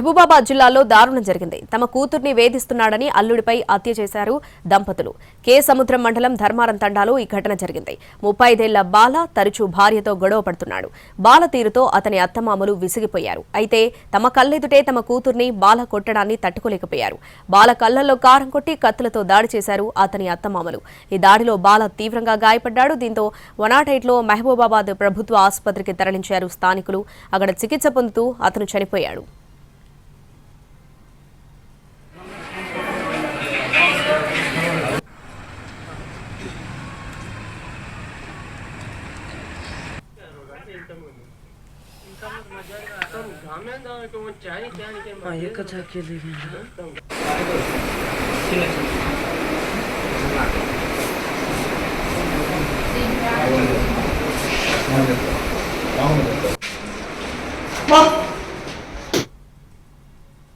మహబూబాబాద్ జిల్లాలో దారుణం జరిగింది. తమ కూతుర్ని వేధిస్తున్నాడని అల్లుడిపై హత్య చేశారు దంపతులు. కే. సముద్రం మండలం ధర్మారం తండాలో ఈ ఘటన జరిగింది. ముప్పై ఐదేళ్ళ బాల తరచూ భార్యతో గొడవ పడుతున్నాడు. బాల తీరుతో అతని అత్తమామలు విసిగిపోయారు. అయితే తమ కళ్ళెదుటే తమ కూతుర్ని బాల కొట్టడాన్ని తట్టుకోలేకపోయారు. బాల కళ్ళలో కారం కొట్టి కత్తులతో దాడి చేశారు అతని అత్తమామలు. ఈ దాడిలో బాల తీవ్రంగా గాయపడ్డాడు. దీంతో వనాటైట్లో మహబూబాబాద్ ప్రభుత్వ ఆసుపత్రికి తరలించారు స్థానికులు. అక్కడ చికిత్స పొందుతూ అతను చనిపోయాడు. एकच केली Mom!